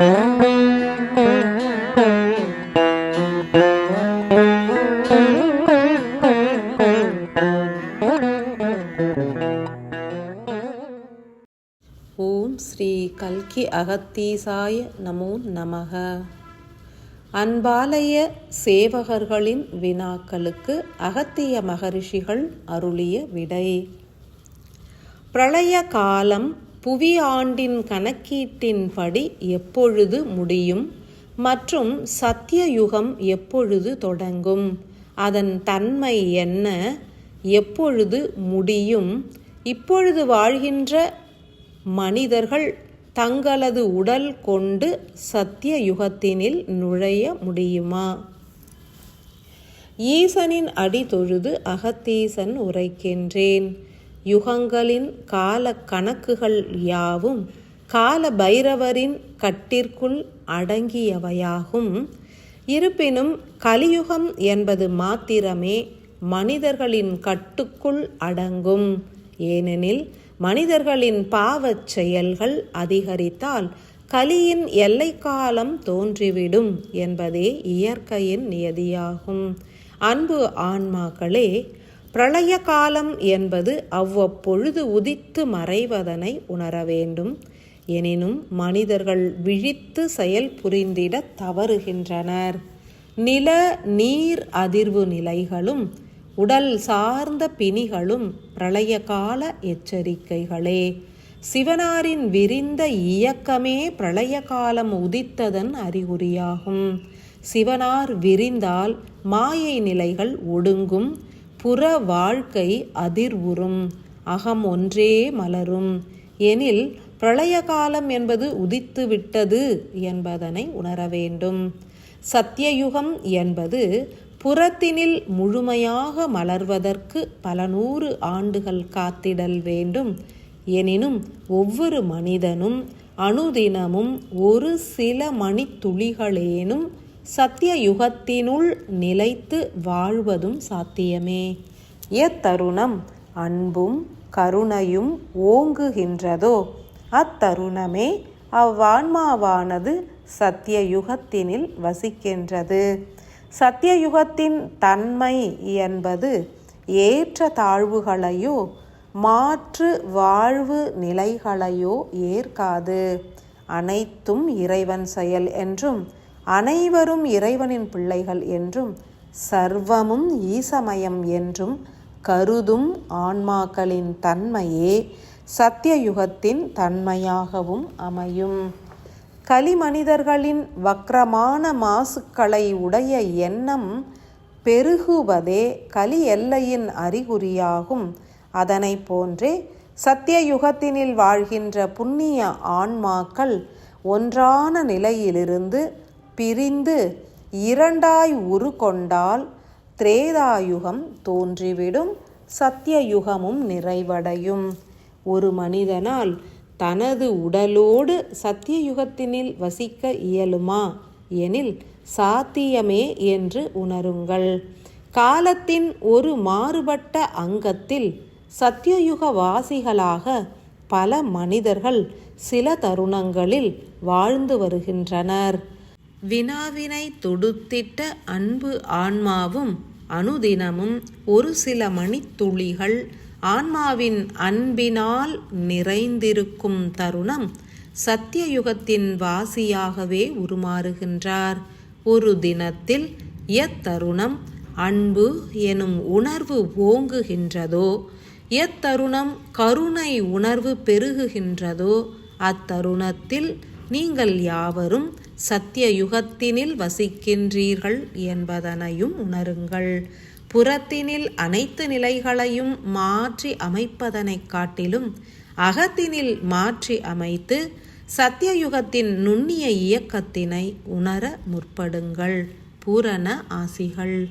ஓம் ஸ்ரீ கல்கி அகத்தீசாய நமோ நமக. அன்பாலய சேவகர்களின் வினாக்களுக்கு அகத்திய மகரிஷிகள் அருளிய விடை. பிரளய காலம் புவி ஆண்டின் கணக்கீட்டின்படி எப்பொழுது முடியும்? மற்றும் சத்தியயுகம் எப்பொழுது தொடங்கும்? அதன் தன்மை என்ன? எப்பொழுது முடியும்? இப்பொழுது வாழ்கின்ற மனிதர்கள் தங்களது உடல் கொண்டு சத்திய யுகத்தினில் நுழைய முடியுமா? ஈசனின் அடி தொழுது அகத்தீசன் உரைக்கின்றேன். யுகங்களின் கால கணக்குகள் யாவும் கால பைரவரின் கட்டிற்குள் அடங்கியவையாகும். இருப்பினும் கலியுகம் என்பது மாத்திரமே மனிதர்களின் கட்டுக்குள் அடங்கும். ஏனெனில் மனிதர்களின் பாவச் செயல்கள் அதிகரித்தால் கலியின் எல்லைக்காலம் தோன்றிவிடும் என்பதே இயற்கையின் நியதியாகும். அன்பு ஆன்மாக்களே பிரளய காலம் என்பது அவ்வப்பொழுது உதித்து மறைவதனை உணர வேண்டும். எனினும் மனிதர்கள் விழித்து செயல் புரிந்திட தவறுகின்றனர். நில நீர் அதிர்வு நிலைகளும் உடல் சார்ந்த பிணிகளும் பிரளய கால எச்சரிக்கைகளே. சிவனாரின் விரிந்த இயக்கமே பிரளய காலம் உதித்ததன் அறிகுறியாகும். சிவனார் விரிந்தால் மாயை நிலைகள் ஒடுங்கும். புற வாழ்க்கை அதிர்வுறும் அகம் ஒன்றே மலரும். எனில் பிரளய காலம் என்பது உதித்து விட்டது என்பதனை உணர வேண்டும். சத்தியயுகம் என்பது புறத்தினில் முழுமையாக மலர்வதற்கு பல நூறு ஆண்டுகள் காத்திடல் வேண்டும். எனினும் ஒவ்வொரு மனிதனும் அனுதினமும் ஒரு சில மணித்துளிகளேனும் சத்தியயுகத்தினுள் நிலைத்து வாழ்வதும் சாத்தியமே. எத்தருணம் அன்பும் கருணையும் ஓங்குகின்றதோ அத்தருணமே அவ்வான்மாவானது சத்தியயுகத்தினில் வசிக்கின்றது. சத்தியயுகத்தின் தன்மை என்பது ஏற்ற தாழ்வுகளையோ மாற்று வாழ்வு நிலைகளையோ ஏற்காது. அனைத்தும் இறைவன் செயல் என்றும் அனைவரும் இறைவனின் பிள்ளைகள் என்றும் சர்வமும் ஈசமயம் என்றும் கருதும் ஆன்மாக்களின் தன்மையே சத்தியயுகத்தின் தன்மையாகவும் அமையும். கலிமனிதர்களின் வக்ரமான மாசுக்களை உடைய எண்ணம் பெருகுவதே கலி எல்லையின் அறிகுறியாகும். அதனை போன்றே சத்தியயுகத்தினில் வாழ்கின்ற புண்ணிய ஆன்மாக்கள் ஒன்றான நிலையிலிருந்து பிரிந்து இரண்டாய் உரு கொண்டால் திரேதாயுகம் தோன்றிவிடும் சத்தியயுகமும் நிறைவடையும். ஒரு மனிதனால் தனது உடலோடு சத்தியயுகத்தினில் வசிக்க இயலுமா? எனில் சாத்தியமே என்று உணருங்கள். காலத்தின் ஒரு மாறுபட்ட அங்கத்தில் சத்தியயுக வாசிகளாக பல மனிதர்கள் சில தருணங்களில் வாழ்ந்து வருகின்றனர். வினாவினை தொடுத்திட்ட அன்பு ஆன்மாவும் அனுதினமும் ஒரு சில மணித்துளிகள் ஆன்மாவின் அன்பினால் நிறைந்திருக்கும் தருணம் சத்தியயுகத்தின் வாசியாகவே உருமாறுகின்றார். ஒரு தினத்தில் எத்தருணம் அன்பு எனும் உணர்வு ஓங்குகின்றதோ எத்தருணம் கருணை உணர்வு பெருகுகின்றதோ அத்தருணத்தில் நீங்கள் யாவரும் சத்தியயுகத்தினில் வசிக்கின்றீர்கள் என்பதனையும் உணருங்கள். புறத்தினில் அனைத்து நிலைகளையும் மாற்றி அமைப்பதனைக் காட்டிலும் அகத்தினில் மாற்றி அமைத்து சத்தியயுகத்தின் நுண்ணிய இயக்கத்தினை உணர முற்படுங்கள். பூரண ஆசிகள்.